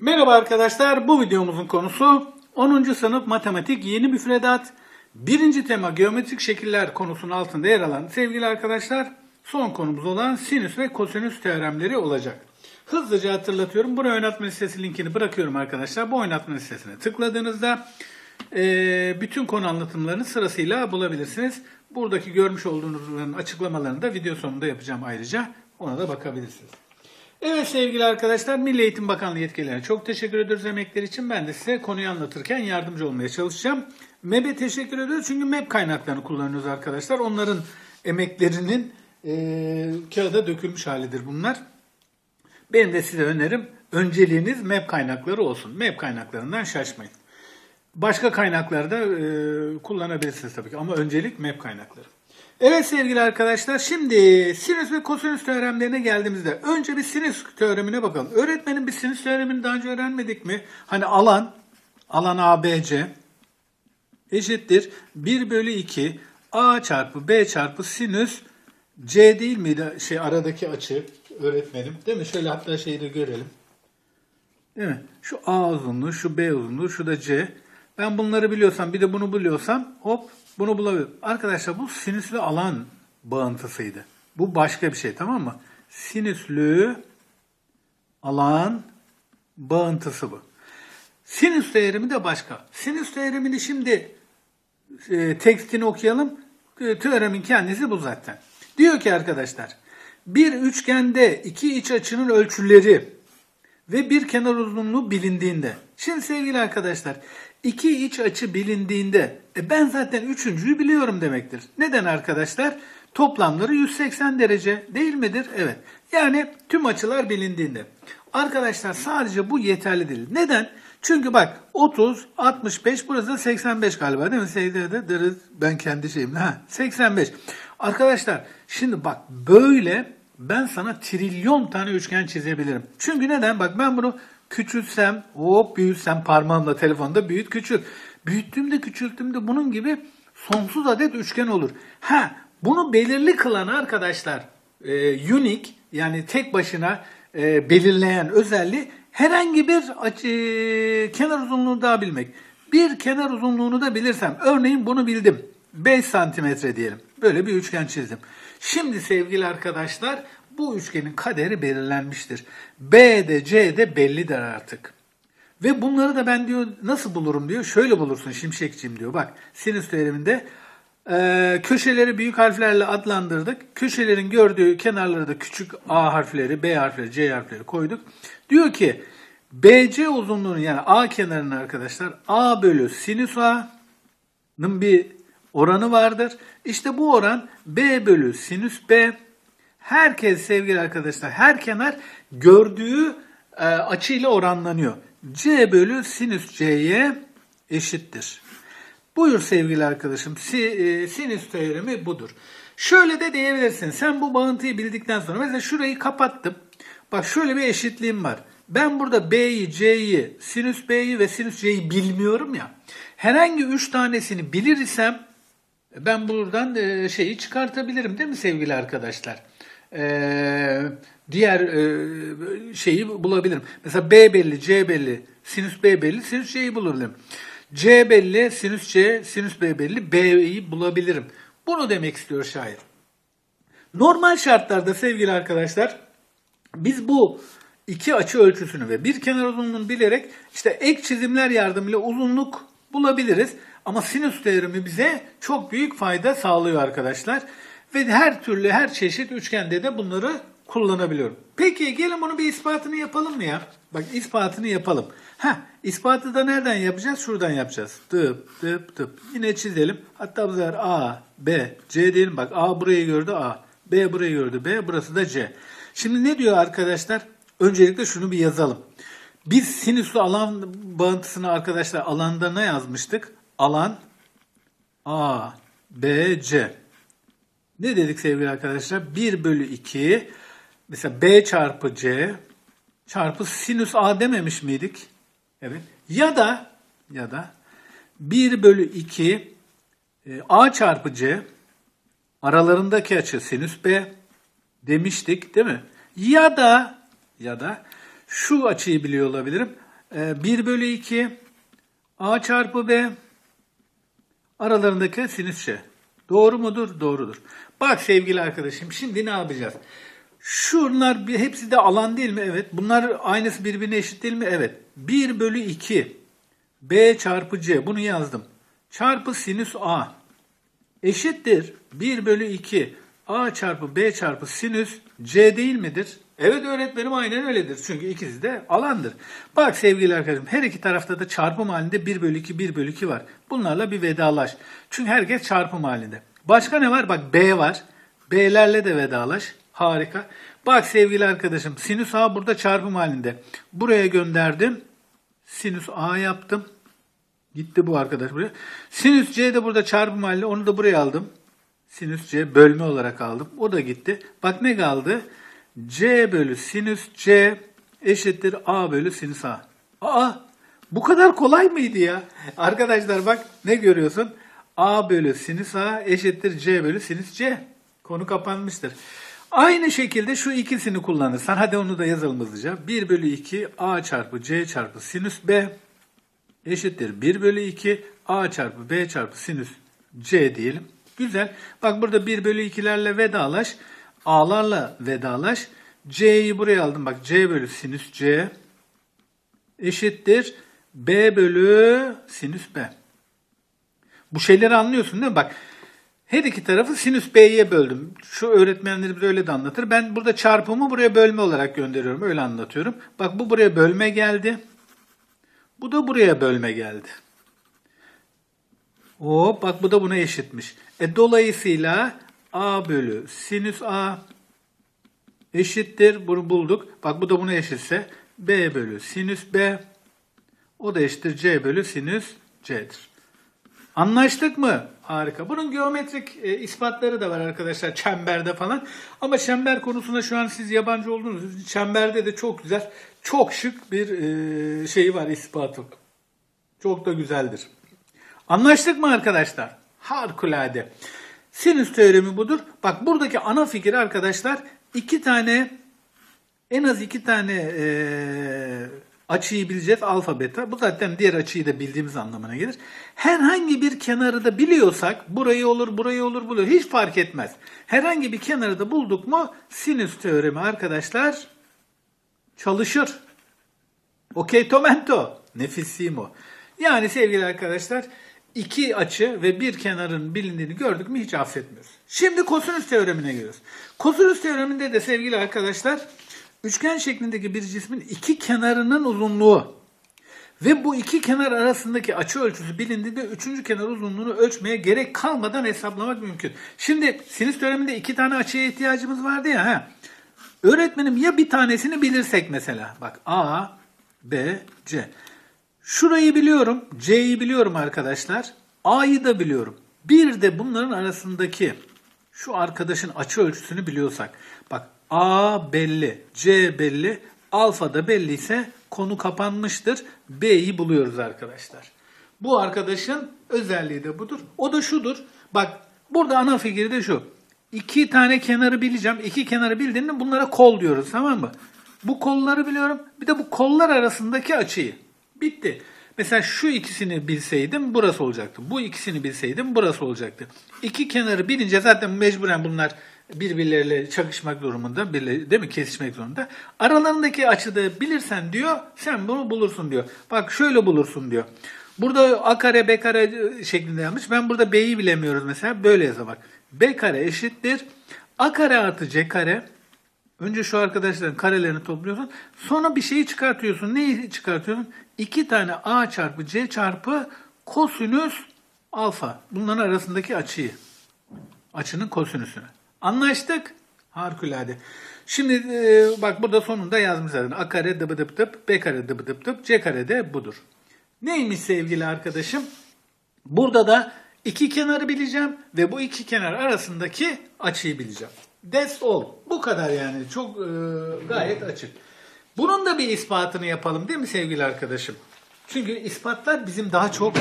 Merhaba arkadaşlar, bu videomuzun konusu 10. sınıf matematik yeni müfredat. Birinci tema geometrik şekiller konusunun altında yer alan sevgili arkadaşlar son konumuz olan sinüs ve kosinüs teoremleri olacak. Hızlıca hatırlatıyorum. Buraya oynatma listesi linkini bırakıyorum arkadaşlar. Bu oynatma listesine tıkladığınızda eee, bütün konu anlatımlarını sırasıyla bulabilirsiniz. Buradaki görmüş olduğunuzların açıklamalarını da video sonunda yapacağım ayrıca. Ona da bakabilirsiniz. Evet sevgili arkadaşlar Milli Eğitim Bakanlığı yetkililerine çok teşekkür ediyoruz emekleri için. Ben de size konuyu anlatırken yardımcı olmaya çalışacağım. MEB'e teşekkür ediyoruz çünkü MEB kaynaklarını kullanıyoruz arkadaşlar. Onların emeklerinin eee kağıda dökülmüş halidir bunlar. Benim de size önerim önceliğiniz MEB kaynakları olsun. MEB kaynaklarından şaşmayın. Başka kaynaklarda e, kullanabilirsiniz tabii ki ama öncelik MEB kaynakları. Evet sevgili arkadaşlar şimdi sinüs ve kosinüs teoremlerine geldiğimizde önce bir sinüs teoremine bakalım. Öğretmenin bir sinüs teoremini daha önce öğrenmedik mi? Hani alan, alan ABC eşittir 1 bölü 2 A çarpı B çarpı sinüs C değil miydi şey aradaki açı öğretmenim değil mi? Şöyle hatta şeyi de görelim. Değil mi? Şu A uzunluğu, şu B uzunluğu, şu da C. Ben bunları biliyorsam, bir de bunu biliyorsam hop bunu bulabilirim. Arkadaşlar bu sinüslü alan bağıntısıydı. Bu başka bir şey tamam mı? Sinüslü alan bağıntısı bu. Sinüs teoremi de başka. Sinüs teoremini şimdi e, tekstini okuyalım. E, teoremin kendisi bu zaten. Diyor ki arkadaşlar, bir üçgende iki iç açının ölçüleri ve bir kenar uzunluğu bilindiğinde. Şimdi sevgili arkadaşlar, iki iç açı bilindiğinde e, ben zaten üçüncüyü biliyorum demektir. Neden arkadaşlar? Toplamları 180 derece değil midir? Evet. Yani tüm açılar bilindiğinde. Arkadaşlar sadece bu yeterli değil. Neden? Çünkü bak 30, 65, burası da 85 galiba değil mi? Sevgili ben kendi şeyimle. Ha, 85. Arkadaşlar şimdi bak böyle ben sana trilyon tane üçgen çizebilirim. Çünkü neden? Bak ben bunu küçültsem, hop büyütsem parmağımla telefonda büyüt küçült. Büyüttüğümde küçülttüğümde bunun gibi sonsuz adet üçgen olur. Ha bunu belirli kılan arkadaşlar e, unique yani tek başına e, belirleyen özelliği herhangi bir e, kenar uzunluğunu daha bilmek. Bir kenar uzunluğunu da bilirsem örneğin bunu bildim. 5 santimetre diyelim. Böyle bir üçgen çizdim. Şimdi sevgili arkadaşlar bu üçgenin kaderi belirlenmiştir. B de C de bellidir artık. Ve bunları da ben diyor nasıl bulurum diyor. Şöyle bulursun şimşekçim diyor. Bak sinüs teoreminde e, köşeleri büyük harflerle adlandırdık. Köşelerin gördüğü kenarları da küçük A harfleri, B harfleri, C harfleri koyduk. Diyor ki BC uzunluğunu yani A kenarını arkadaşlar A bölü sinüs A'nın bir oranı vardır. İşte bu oran B bölü sinüs B. Herkes sevgili arkadaşlar her kenar gördüğü e, açıyla oranlanıyor. C bölü sinüs C'ye eşittir. Buyur sevgili arkadaşım. Si, e, sinüs teoremi budur. Şöyle de diyebilirsin. Sen bu bağıntıyı bildikten sonra mesela şurayı kapattım. Bak şöyle bir eşitliğim var. Ben burada B'yi, C'yi, sinüs B'yi ve sinüs C'yi bilmiyorum ya. Herhangi üç tanesini bilir isem ben buradan e, şeyi çıkartabilirim değil mi sevgili arkadaşlar? Ee, diğer e, şeyi bulabilirim. Mesela B belli, C belli, sinüs B belli, sinüs C'yi bulabilirim. C belli, sinüs C, sinüs B belli, B'yi bulabilirim. Bunu demek istiyor şair. Normal şartlarda sevgili arkadaşlar biz bu iki açı ölçüsünü ve bir kenar uzunluğunu bilerek işte ek çizimler yardımıyla uzunluk bulabiliriz. Ama sinüs teoremi bize çok büyük fayda sağlıyor arkadaşlar. Ve her türlü her çeşit üçgende de bunları kullanabiliyorum. Peki gelin bunu bir ispatını yapalım mı ya? Bak ispatını yapalım. Ha ispatı da nereden yapacağız? Şuradan yapacağız. Tıp tıp tıp. Yine çizelim. Hatta bu sefer A, B, C diyelim. Bak A burayı gördü A. B burayı gördü B. Burası da C. Şimdi ne diyor arkadaşlar? Öncelikle şunu bir yazalım. Biz sinüslü alan bağıntısını arkadaşlar alanda ne yazmıştık? Alan A, B, C. Ne dedik sevgili arkadaşlar? 1 bölü 2 mesela B çarpı C çarpı sinüs A dememiş miydik? Evet. Ya da ya da 1 bölü 2 e, A çarpı C aralarındaki açı sinüs B demiştik değil mi? Ya da ya da şu açıyı biliyor olabilirim. e, 1 bölü 2 a çarpı b aralarındaki sinüs ç. Doğru mudur? Doğrudur. Bak sevgili arkadaşım şimdi ne yapacağız? Şunlar bir, hepsi de alan değil mi? Evet. Bunlar aynısı birbirine eşit değil mi? Evet. 1 bölü 2 b çarpı c bunu yazdım. Çarpı sinüs a eşittir 1 bölü 2 a çarpı b çarpı sinüs c değil midir? Evet öğretmenim aynen öyledir. Çünkü ikisi de alandır. Bak sevgili arkadaşım her iki tarafta da çarpım halinde 1 bölü 2 1 bölü 2 var. Bunlarla bir vedalaş. Çünkü herkes çarpım halinde. Başka ne var? Bak b var. B'lerle de vedalaş. Harika. Bak sevgili arkadaşım sinüs a burada çarpım halinde. Buraya gönderdim. Sinüs a yaptım. Gitti bu arkadaş buraya. Sinüs C de burada çarpım halinde. Onu da buraya aldım. Sinüs C bölme olarak aldım. O da gitti. Bak ne kaldı? C bölü sinüs C eşittir A bölü sinüs A. Aa bu kadar kolay mıydı ya? Arkadaşlar bak ne görüyorsun? A bölü sinüs A eşittir C bölü sinüs C. Konu kapanmıştır. Aynı şekilde şu ikisini kullanırsan hadi onu da yazalım hızlıca. 1 bölü 2 A çarpı C çarpı sinüs B eşittir 1 bölü 2 a çarpı b çarpı sinüs c diyelim. Güzel. Bak burada 1 bölü 2'lerle vedalaş. A'larla vedalaş. c'yi buraya aldım. Bak c bölü sinüs c eşittir b bölü sinüs b. Bu şeyleri anlıyorsun değil mi? Bak her iki tarafı sinüs b'ye böldüm. Şu öğretmenlerimiz öyle de anlatır. Ben burada çarpımı buraya bölme olarak gönderiyorum. Öyle anlatıyorum. Bak bu buraya bölme geldi. Bu da buraya bölme geldi. Hop bak bu da buna eşitmiş. E dolayısıyla a bölü sinüs a eşittir. Bunu bulduk. Bak bu da buna eşitse b bölü sinüs b o da eşittir c bölü sinüs c'dir. Anlaştık mı? Harika. Bunun geometrik e, ispatları da var arkadaşlar çemberde falan. Ama çember konusunda şu an siz yabancı olduğunuz için çemberde de çok güzel, çok şık bir e, şeyi var ispatı. Çok da güzeldir. Anlaştık mı arkadaşlar? Harikulade. Sinüs teoremi budur. Bak buradaki ana fikir arkadaşlar iki tane en az iki tane e, açıyı bileceğiz alfa beta. Bu zaten diğer açıyı da bildiğimiz anlamına gelir. Herhangi bir kenarı da biliyorsak burayı olur burayı olur buluyor. Hiç fark etmez. Herhangi bir kenarı da bulduk mu sinüs teoremi arkadaşlar çalışır. Okey tomento. Nefissimo. Yani sevgili arkadaşlar iki açı ve bir kenarın bilindiğini gördük mü hiç affetmiyoruz. Şimdi kosinüs teoremine geliyoruz. Kosinüs teoreminde de sevgili arkadaşlar üçgen şeklindeki bir cismin iki kenarının uzunluğu ve bu iki kenar arasındaki açı ölçüsü bilindiğinde üçüncü kenar uzunluğunu ölçmeye gerek kalmadan hesaplamak mümkün. Şimdi sinüs teoreminde iki tane açıya ihtiyacımız vardı ya. He. Öğretmenim ya bir tanesini bilirsek mesela. Bak A, B, C. Şurayı biliyorum. C'yi biliyorum arkadaşlar. A'yı da biliyorum. Bir de bunların arasındaki şu arkadaşın açı ölçüsünü biliyorsak. Bak A belli, C belli, alfa da belliyse konu kapanmıştır. B'yi buluyoruz arkadaşlar. Bu arkadaşın özelliği de budur. O da şudur. Bak burada ana fikri de şu. İki tane kenarı bileceğim. İki kenarı bildiğinde bunlara kol diyoruz tamam mı? Bu kolları biliyorum. Bir de bu kollar arasındaki açıyı. Bitti. Mesela şu ikisini bilseydim burası olacaktı. Bu ikisini bilseydim burası olacaktı. İki kenarı bilince zaten mecburen bunlar birbirleriyle çakışmak durumunda, değil mi? Kesişmek zorunda. Aralarındaki açıda bilirsen diyor, sen bunu bulursun diyor. Bak şöyle bulursun diyor. Burada a kare b kare şeklinde yapmış. Ben burada b'yi bilemiyoruz mesela. Böyle yazar bak. b kare eşittir. a kare artı c kare. Önce şu arkadaşların karelerini topluyorsun. Sonra bir şeyi çıkartıyorsun. Neyi çıkartıyorsun? İki tane a çarpı c çarpı kosinüs alfa. Bunların arasındaki açıyı. Açının kosinüsünü. Anlaştık. Harikulade. Şimdi e, bak burada sonunda yazmış zaten. A kare dıbı dıp dıp, B kare dıbı dıp dıp, C kare de budur. Neymiş sevgili arkadaşım? Burada da iki kenarı bileceğim ve bu iki kenar arasındaki açıyı bileceğim. That's all. Bu kadar yani. Çok e, gayet açık. Bunun da bir ispatını yapalım değil mi sevgili arkadaşım? Çünkü ispatlar bizim daha çok e,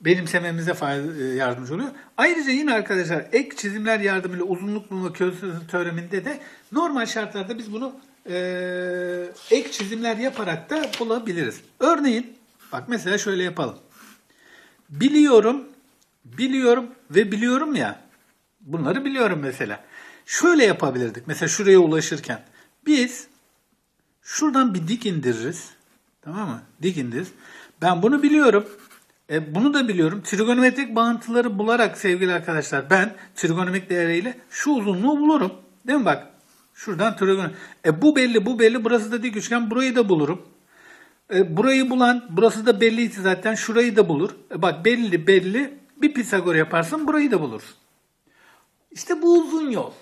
benimsememize e, yardımcı oluyor. Ayrıca yine arkadaşlar ek çizimler yardımıyla uzunluk bulma teoreminde de normal şartlarda biz bunu e, ek çizimler yaparak da bulabiliriz. Örneğin bak mesela şöyle yapalım. Biliyorum, biliyorum ve biliyorum ya. Bunları biliyorum mesela. Şöyle yapabilirdik. Mesela şuraya ulaşırken. Biz şuradan bir dik indiririz. Tamam mı? Dik indiririz. Ben bunu biliyorum. E, bunu da biliyorum. Trigonometrik bağıntıları bularak sevgili arkadaşlar ben trigonometrik değeriyle şu uzunluğu bulurum. Değil mi bak? Şuradan trigonometrik. E, bu belli bu belli. Burası da dik üçgen. Burayı da bulurum. E, burayı bulan, burası da belliydi zaten. Şurayı da bulur. E, bak belli belli. Bir Pisagor yaparsın burayı da bulursun. İşte bu uzun yol.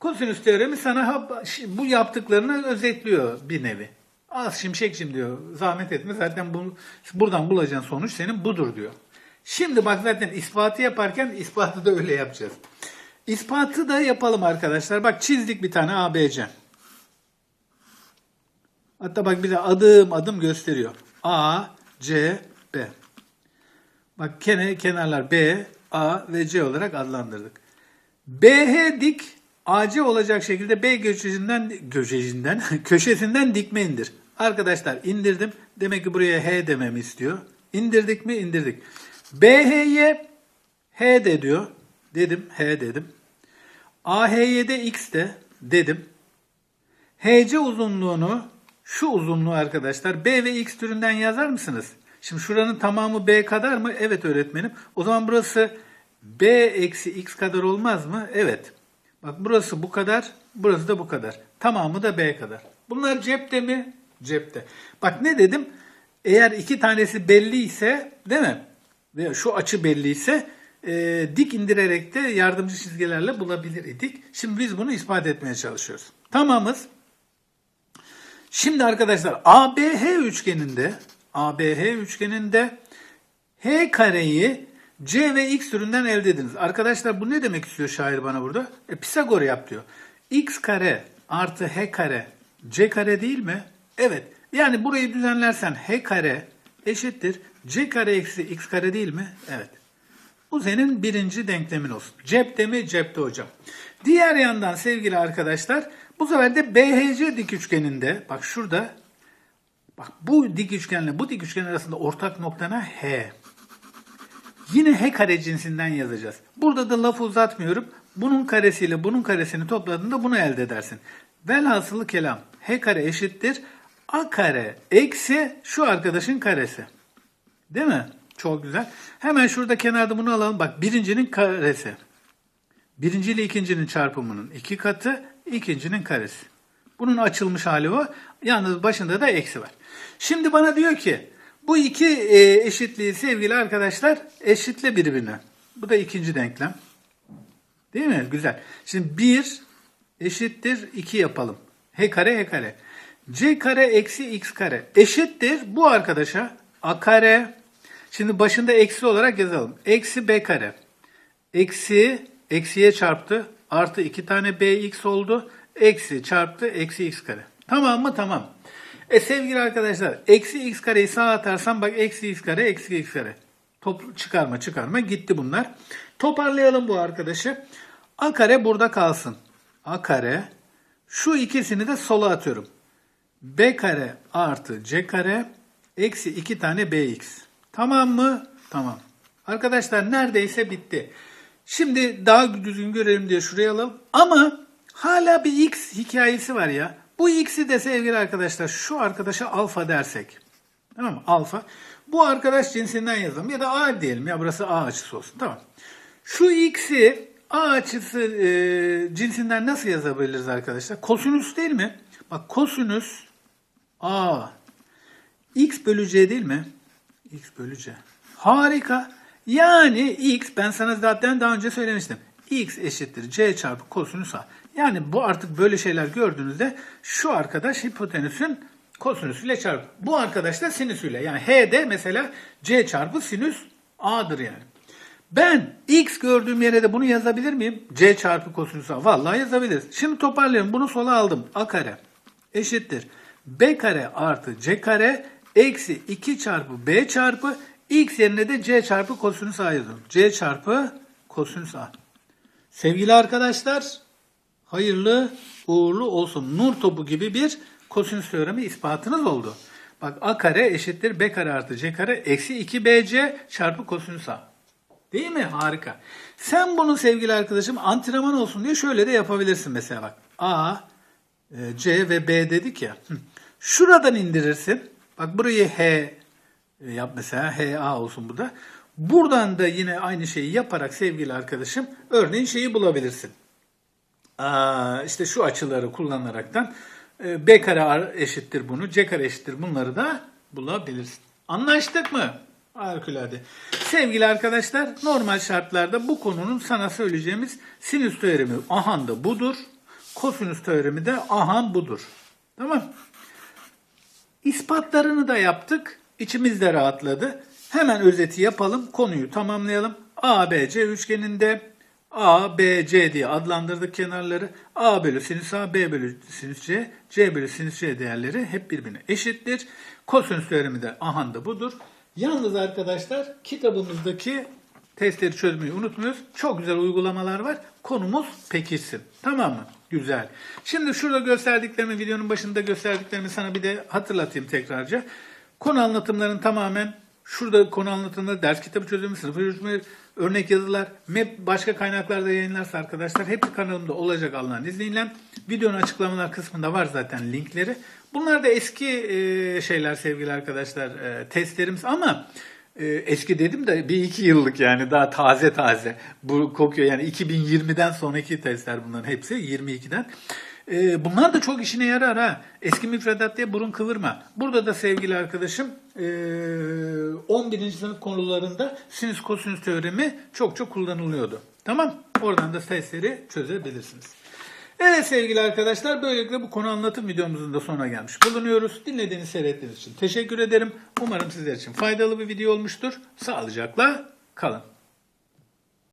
Kosinüs teoremi sana bu yaptıklarını özetliyor bir nevi. Az şimşekçim diyor. Zahmet etme zaten bu, buradan bulacağın sonuç senin budur diyor. Şimdi bak zaten ispatı yaparken ispatı da öyle yapacağız. İspatı da yapalım arkadaşlar. Bak çizdik bir tane ABC. Hatta bak bize adım adım gösteriyor. A, C, B. Bak kene, kenarlar B, A ve C olarak adlandırdık. BH dik AC olacak şekilde B köşesinden köşesinden köşesinden dikme indir. Arkadaşlar indirdim. Demek ki buraya H dememi istiyor. İndirdik mi? İndirdik. BH'ye H de diyor. Dedim H dedim. AH'ye de X de dedim. HC uzunluğunu şu uzunluğu arkadaşlar B ve X türünden yazar mısınız? Şimdi şuranın tamamı B kadar mı? Evet öğretmenim. O zaman burası B eksi X kadar olmaz mı? Evet. Bak burası bu kadar, burası da bu kadar. Tamamı da B kadar. Bunlar cepte mi? Cepte. Bak ne dedim? Eğer iki tanesi belli ise değil mi? Veya şu açı belli ise e, dik indirerek de yardımcı çizgilerle bulabilir idik. Şimdi biz bunu ispat etmeye çalışıyoruz. Tamamız. Şimdi arkadaşlar ABH üçgeninde ABH üçgeninde H kareyi C ve X türünden elde ediniz. Arkadaşlar bu ne demek istiyor şair bana burada? E, Pisagor yap diyor. X kare artı H kare C kare değil mi? Evet. Yani burayı düzenlersen H kare eşittir. C kare eksi X kare değil mi? Evet. Bu senin birinci denklemin olsun. Cepte mi? Cepte hocam. Diğer yandan sevgili arkadaşlar bu sefer de BHC dik üçgeninde bak şurada bak bu dik üçgenle bu dik üçgen arasında ortak noktana H. Yine H kare cinsinden yazacağız. Burada da lafı uzatmıyorum. Bunun karesiyle bunun karesini topladığında bunu elde edersin. Velhasılı kelam H kare eşittir A kare eksi şu arkadaşın karesi. Değil mi? Çok güzel. Hemen şurada kenarda bunu alalım. Bak birincinin karesi. Birinci ile ikincinin çarpımının iki katı, ikincinin karesi. Bunun açılmış hali o. Yalnız başında da eksi var. Şimdi bana diyor ki bu iki e, eşitliği sevgili arkadaşlar eşitle birbirine. Bu da ikinci denklem. Değil mi? Güzel. Şimdi 1 eşittir 2 yapalım. H kare H kare. C kare eksi X kare eşittir bu arkadaşa A kare. Şimdi başında eksi olarak yazalım. Eksi B kare. Eksi eksiye çarptı. Artı 2 tane BX oldu. Eksi çarptı eksi X kare. Tamam mı? Tamam. E sevgili arkadaşlar eksi X kareyi sağa atarsam bak eksi X kare eksi X kare. Top, çıkarma çıkarma gitti bunlar. Toparlayalım bu arkadaşı. A kare burada kalsın. A kare. Şu ikisini de sola atıyorum. B kare artı C kare eksi 2 tane BX. Tamam mı? Tamam. Arkadaşlar neredeyse bitti. Şimdi daha düzgün görelim diye şuraya alalım. Ama hala bir X hikayesi var ya. Bu X'i de sevgili arkadaşlar şu arkadaşa alfa dersek. Tamam mı? Alfa. Bu arkadaş cinsinden yazalım. Ya da A diyelim. Ya burası A açısı olsun. Tamam. Şu X'i A açısı e, cinsinden nasıl yazabiliriz arkadaşlar? Kosinüs değil mi? Bak kosinüs A. X bölü C değil mi? X bölü C. Harika. Yani X ben sana zaten daha önce söylemiştim. X eşittir C çarpı kosinüs A. Yani bu artık böyle şeyler gördüğünüzde şu arkadaş hipotenüsün kosinüsüyle çarpı. Bu arkadaş da sinüsüyle. Yani H de mesela C çarpı sinüs A'dır yani. Ben X gördüğüm yere de bunu yazabilir miyim? C çarpı kosinüs A. Vallahi yazabiliriz. Şimdi toparlayalım. Bunu sola aldım. A kare eşittir. B kare artı C kare eksi 2 çarpı B çarpı X yerine de C çarpı kosinüs A yazıyorum. C çarpı kosinüs A. Sevgili arkadaşlar hayırlı uğurlu olsun. Nur topu gibi bir kosinüs teoremi ispatınız oldu. Bak a kare eşittir b kare artı c kare eksi 2bc çarpı kosinüs a. Değil mi? Harika. Sen bunu sevgili arkadaşım antrenman olsun diye şöyle de yapabilirsin mesela bak. A, e, C ve B dedik ya. Şuradan indirirsin. Bak burayı H e, yap mesela. HA olsun bu da. Buradan da yine aynı şeyi yaparak sevgili arkadaşım örneğin şeyi bulabilirsin. İşte şu açıları kullanaraktan e, B kare ar- eşittir bunu, C kare eşittir bunları da bulabilirsin. Anlaştık mı? Harikulade. Sevgili arkadaşlar normal şartlarda bu konunun sana söyleyeceğimiz sinüs teoremi ahan da budur. Kosinüs teoremi de ahan budur. Tamam. İspatlarını da yaptık. İçimiz de rahatladı. Hemen özeti yapalım. Konuyu tamamlayalım. ABC üçgeninde A, B, C diye adlandırdık kenarları. A bölü sinüs A, B bölü sinüs C, C bölü sinüs C değerleri hep birbirine eşittir. Kosinüs teoremi de ahan da budur. Yalnız arkadaşlar kitabımızdaki testleri çözmeyi unutmuyoruz. Çok güzel uygulamalar var. Konumuz pekişsin. Tamam mı? Güzel. Şimdi şurada gösterdiklerimi, videonun başında gösterdiklerimi sana bir de hatırlatayım tekrarca. Konu anlatımların tamamen şurada konu anlatımları, ders kitabı çözümü, sınıf yürütme, örnek yazılar, MEP başka kaynaklarda yayınlarsa arkadaşlar hepsi kanalımda olacak Allah'ın izniyle. Videonun açıklamalar kısmında var zaten linkleri. Bunlar da eski e, şeyler sevgili arkadaşlar, e, testlerimiz ama e, eski dedim de bir iki yıllık yani daha taze taze bu kokuyor yani 2020'den sonraki testler bunların hepsi 22'den. E, bunlar da çok işine yarar ha. Eski müfredat diye burun kıvırma. Burada da sevgili arkadaşım e, 11. sınıf konularında sinüs kosinüs teoremi çok çok kullanılıyordu. Tamam? Oradan da testleri çözebilirsiniz. Evet sevgili arkadaşlar böylelikle bu konu anlatım videomuzun da sonuna gelmiş bulunuyoruz. Dinlediğiniz seyrettiğiniz için teşekkür ederim. Umarım sizler için faydalı bir video olmuştur. Sağlıcakla kalın.